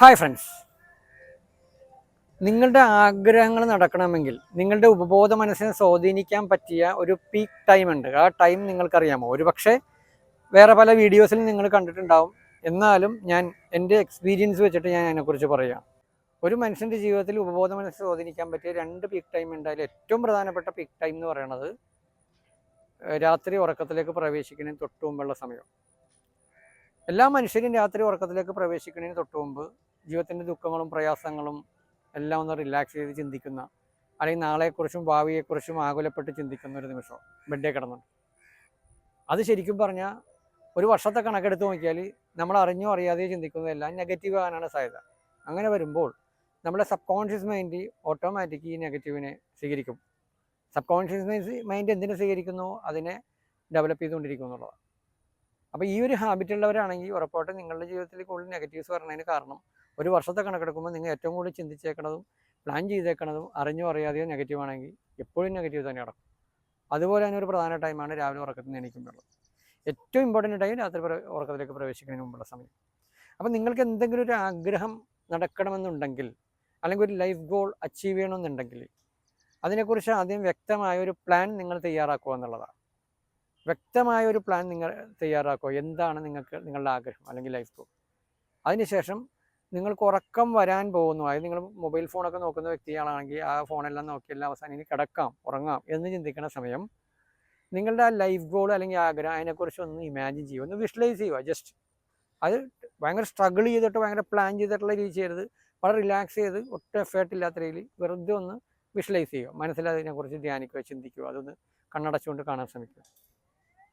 Hi friends നിങ്ങളുടെ ആഗ്രഹങ്ങൾ നടക്കണമെങ്കിൽ നിങ്ങളുടെ ഉപബോധ മനസ്സിനെ സ്വാധീനിക്കാൻ പറ്റിയ ഒരു പീക്ക് ടൈം ഉണ്ട്. ആ ടൈം നിങ്ങൾക്കറിയാമോ? ഒരു പക്ഷേ വേറെ പല വീഡിയോസിലും നിങ്ങൾ കണ്ടിട്ടുണ്ടാവും. എന്നാലും ഞാൻ എന്റെ എക്സ്പീരിയൻസ് വെച്ചിട്ട് ഞാൻ അതിനെക്കുറിച്ച് പറയാം. ഒരു മനുഷ്യന്റെ ജീവിതത്തിൽ ഉപബോധ മനസ്സ് സ്വാധീനിക്കാൻ പറ്റിയ രണ്ട് പീക്ക് ടൈം ഉണ്ട്. അതിൽ ഏറ്റവും പ്രധാനപ്പെട്ട പീക്ക് ടൈം എന്ന് പറയുന്നത് രാത്രി ഉറക്കത്തിലേക്ക് പ്രവേശിക്കുന്നതിന് തൊട്ട് മുമ്പുള്ള സമയം. എല്ലാ മനുഷ്യരും രാത്രി ഉറക്കത്തിലേക്ക് പ്രവേശിക്കുന്നതിന് തൊട്ട് മുമ്പ് ജീവിതത്തിന്റെ ദുഃഖങ്ങളും പ്രയാസങ്ങളും എല്ലാം ഒന്ന് റിലാക്സ് ചെയ്ത് ചിന്തിക്കുന്ന അല്ലെങ്കിൽ നാളെക്കുറിച്ചും ഭാവിയെക്കുറിച്ചും ആകുലപ്പെട്ട് ചിന്തിക്കുന്ന ഒരു നിമിഷം ബെഡേ കിടന്നുണ്ട്. അത് ശരിക്കും പറഞ്ഞാൽ ഒരു വർഷത്തെ കണക്കെടുത്ത് നോക്കിയാൽ നമ്മൾ അറിഞ്ഞോ അറിയാതെയോ ചിന്തിക്കുന്നതെല്ലാം നെഗറ്റീവ് ആകാനാണ് സാധ്യത. അങ്ങനെ വരുമ്പോൾ നമ്മുടെ സബ് കോൺഷ്യസ് മൈൻഡ് ഓട്ടോമാറ്റിക് ഈ നെഗറ്റീവിനെ സ്വീകരിക്കും. സബ് കോൺഷ്യസ് മൈൻഡ് എന്തിനെ സ്വീകരിക്കുന്നു? അതിനെ ഡെവലപ്പ് ചെയ്തുകൊണ്ടിരിക്കും എന്നുള്ളതാണ്. അപ്പോൾ ഈ ഒരു ഹാബിറ്റ് ഉള്ളവരാണെങ്കിൽ ഉറപ്പായിട്ടും നിങ്ങളുടെ ജീവിതത്തിൽ കൂടുതൽ നെഗറ്റീവ്സ് വരണതിന് കാരണം ഒരു വർഷത്തെ കണക്കെടുക്കുമ്പോൾ നിങ്ങൾ ഏറ്റവും കൂടുതൽ ചിന്തിച്ചേക്കണതും പ്ലാൻ ചെയ്തേക്കണതും അറിഞ്ഞോ അറിയാതെയോ നെഗറ്റീവ് ആണെങ്കിൽ എപ്പോഴും നെഗറ്റീവ് തന്നെ നടക്കും. അതുപോലെ തന്നെ ഒരു പ്രധാന ടൈമാണ് രാവിലെ ഉറക്കത്തിൽ നിന്ന് ഏറ്റവും ഇമ്പോർട്ടന്റ് ടൈം രാത്രി ഉറക്കത്തിലേക്ക് പ്രവേശിക്കുന്നതിന് മുമ്പുള്ള സമയം. അപ്പം നിങ്ങൾക്ക് എന്തെങ്കിലും ഒരു ആഗ്രഹം നടക്കണമെന്നുണ്ടെങ്കിൽ അല്ലെങ്കിൽ ഒരു ലൈഫ് ഗോൾ അച്ചീവ് ചെയ്യണമെന്നുണ്ടെങ്കിൽ അതിനെക്കുറിച്ച് ആദ്യം വ്യക്തമായ ഒരു പ്ലാൻ നിങ്ങൾ തയ്യാറാക്കുക എന്നുള്ളതാണ്. വ്യക്തമായ ഒരു പ്ലാൻ നിങ്ങൾ തയ്യാറാക്കുക. എന്താണ് നിങ്ങൾക്ക് നിങ്ങളുടെ ആഗ്രഹം അല്ലെങ്കിൽ ലൈഫ് ഗോൾ അതിനുശേഷം നിങ്ങൾക്ക് ഉറക്കം വരാൻ പോകുന്നു. അതായത് നിങ്ങൾ മൊബൈൽ ഫോണൊക്കെ നോക്കുന്ന വ്യക്തിയാണെങ്കിൽ ആ ഫോണെല്ലാം നോക്കിയെല്ലാം അവസാനം ഇനി കിടക്കാം ഉറങ്ങാം എന്ന് ചിന്തിക്കുന്ന സമയം നിങ്ങളുടെ ആ ലൈഫ് ഗോൾ അല്ലെങ്കിൽ ആഗ്രഹം അതിനെക്കുറിച്ച് ഒന്ന് ഇമാജിൻ ചെയ്യുക. ഒന്ന് വിഷ്വലൈസ് ചെയ്യുക. ജസ്റ്റ് അത് ഭയങ്കര സ്ട്രഗിൾ ചെയ്തിട്ട് ഭയങ്കര പ്ലാൻ ചെയ്തിട്ടുള്ള രീതി ചെയ്യരുത്. വളരെ റിലാക്സ് ചെയ്ത് ഒട്ടും എഫേർട്ട് ഇല്ലാത്ത രീതിയിൽ വെറുതെ ഒന്ന് വിഷ്വലൈസ് ചെയ്യുക. മനസ്സിൽ അതിനെക്കുറിച്ച് ധ്യാനിക്കുക ചിന്തിക്കുക. അതൊന്ന് കണ്ണടച്ചുകൊണ്ട് കാണാൻ ശ്രമിക്കുക.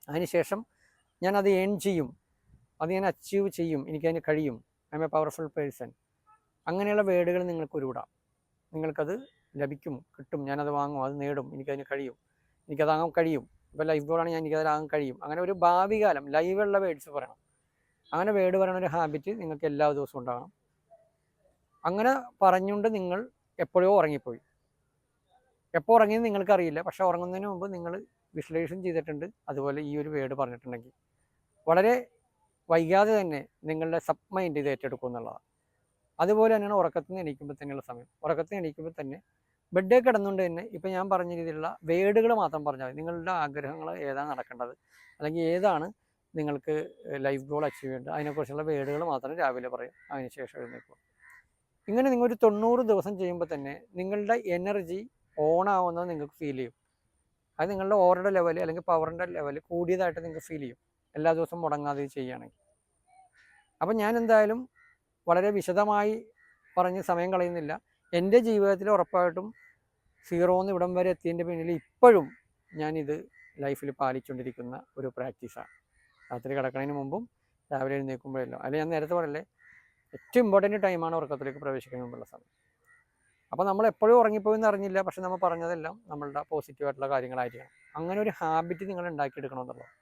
അതിനുശേഷം ഞാൻ അത് ഏൺ ചെയ്യും. അത് ഞാൻ അച്ചീവ് ചെയ്യും. എനിക്കതിന് കഴിയും. I am a powerful person അങ്ങനെയുള്ള വേർഡുകൾ നിങ്ങൾക്ക് ഉരുവിടാം നിങ്ങൾക്കത് ലഭിക്കും കിട്ടും. ഞാനത് വാങ്ങും അത് നേടും. എനിക്കതിന് കഴിയും. എനിക്കതാകാൻ കഴിയും. ഇപ്പോൾ ലൈഫ് ഗോളാണ് ഞാൻ എനിക്കതിലാകാൻ കഴിയും. അങ്ങനെ ഒരു ഭാവി കാലം ലൈവുള്ള വേർഡ്സ് പറയണം. അങ്ങനെ വേർഡ് പറയുന്ന ഒരു ഹാബിറ്റ് നിങ്ങൾക്ക് എല്ലാ ദിവസവും ഉണ്ടാകണം. അങ്ങനെ പറഞ്ഞുകൊണ്ട് നിങ്ങൾ എപ്പോഴോ ഉറങ്ങിപ്പോയി. എപ്പോൾ ഉറങ്ങിയെന്ന് നിങ്ങൾക്കറിയില്ല. പക്ഷെ ഉറങ്ങുന്നതിന് മുമ്പ് നിങ്ങൾ വിശ്ലേഷണം ചെയ്തിട്ടുണ്ട്. അതുപോലെ ഈ ഒരു വേർഡ് പറഞ്ഞിട്ടുണ്ടെങ്കിൽ. വളരെ വൈകാതെ തന്നെ നിങ്ങളുടെ സബ് മൈൻഡ് ഇത് ഏറ്റെടുക്കും എന്നുള്ളതാണ്. അതുപോലെ തന്നെയാണ് ഉറക്കത്തിൽ നിന്ന് എണീക്കുമ്പോൾ തന്നെയുള്ള സമയം. ഉറക്കത്തിൽ നിന്ന് എണീക്കുമ്പോൾ തന്നെ ബെഡേ കിടന്നുകൊണ്ട് തന്നെ ഇപ്പം ഞാൻ പറഞ്ഞ രീതിയിലുള്ള വേഡുകൾ മാത്രം പറഞ്ഞാൽ നിങ്ങളുടെ ആഗ്രഹങ്ങൾ ഏതാണ് നടക്കേണ്ടത്? അല്ലെങ്കിൽ ഏതാണ് നിങ്ങൾക്ക് ലൈഫ് ഗോൾ അച്ചീവ് ചെയ്യേണ്ടത്? അതിനെക്കുറിച്ചുള്ള വേഡുകൾ മാത്രം രാവിലെ പറയും. അതിനുശേഷം എഴുന്നേക്കുക ഇങ്ങനെ നിങ്ങൾ ഒരു തൊണ്ണൂറ് ദിവസം ചെയ്യുമ്പോൾ തന്നെ നിങ്ങളുടെ എനർജി ഓൺ ആവുന്നത് നിങ്ങൾക്ക് ഫീൽ ചെയ്യും. അത് നിങ്ങളുടെ ഓറയുടെ ലെവൽ അല്ലെങ്കിൽ പവറിന്റെ ലെവൽ കൂടിയതായിട്ട് നിങ്ങൾക്ക് ഫീൽ ചെയ്യും. എല്ലാ ദിവസവും മുടങ്ങാതെ ചെയ്യുകയാണെങ്കിൽ. അപ്പം ഞാൻ എന്തായാലും വളരെ വിശദമായി പറഞ്ഞ് സമയം കളയുന്നില്ല. എന്റെ ജീവിതത്തിൽ ഉറപ്പായിട്ടും സീറോന്ന് ഇവിടം വരെ എത്തിയതിന്റെ പിന്നിൽ ഇപ്പോഴും ഞാനിത് ലൈഫിൽ പാലിച്ചുകൊണ്ടിരിക്കുന്ന ഒരു പ്രാക്ടീസാണ്. രാത്രി കിടക്കുന്നതിന് മുമ്പും രാവിലെ എഴുന്നേൽക്കുമ്പോഴെല്ലാം. അല്ലെങ്കിൽ ഞാൻ നേരത്തെ പറയല്ലേ ഏറ്റവും ഇമ്പോർട്ടന്റ് ടൈമാണ് ഉറക്കത്തിലേക്ക് പ്രവേശിക്കുന്ന മുമ്പുള്ള സമയം. അപ്പോൾ നമ്മൾ എപ്പോഴും ഉറങ്ങിപ്പോയെന്ന് അറിഞ്ഞില്ല പക്ഷെ നമ്മൾ പറഞ്ഞതെല്ലാം നമ്മളുടെ പോസിറ്റീവായിട്ടുള്ള കാര്യങ്ങളായിരിക്കണം. അങ്ങനെ ഒരു ഹാബിറ്റ് നിങ്ങൾ ഉണ്ടാക്കിയെടുക്കണമെന്നുള്ളത്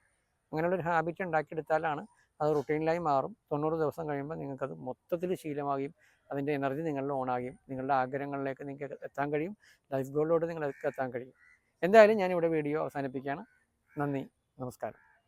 അങ്ങനെയുള്ള ഒരു ഹാബിറ്റ് ഉണ്ടാക്കിയെടുത്താലാണ് അത് റുട്ടീനിലായി മാറും. തൊണ്ണൂറ് ദിവസം കഴിയുമ്പോൾ നിങ്ങൾക്കത് മൊത്തത്തിൽ ശീലമാകും അതിന്റെ എനർജി നിങ്ങളിൽ ഓണാകും നിങ്ങളുടെ ആഗ്രഹങ്ങളിലേക്ക് നിങ്ങൾക്ക് എത്താൻ കഴിയും. ലൈഫ് ഗോളിലോട്ട് നിങ്ങൾക്ക് എത്താൻ കഴിയും. എന്തായാലും ഞാനിവിടെ വീഡിയോ അവസാനിപ്പിക്കുകയാണ്. നന്ദി. നമസ്കാരം.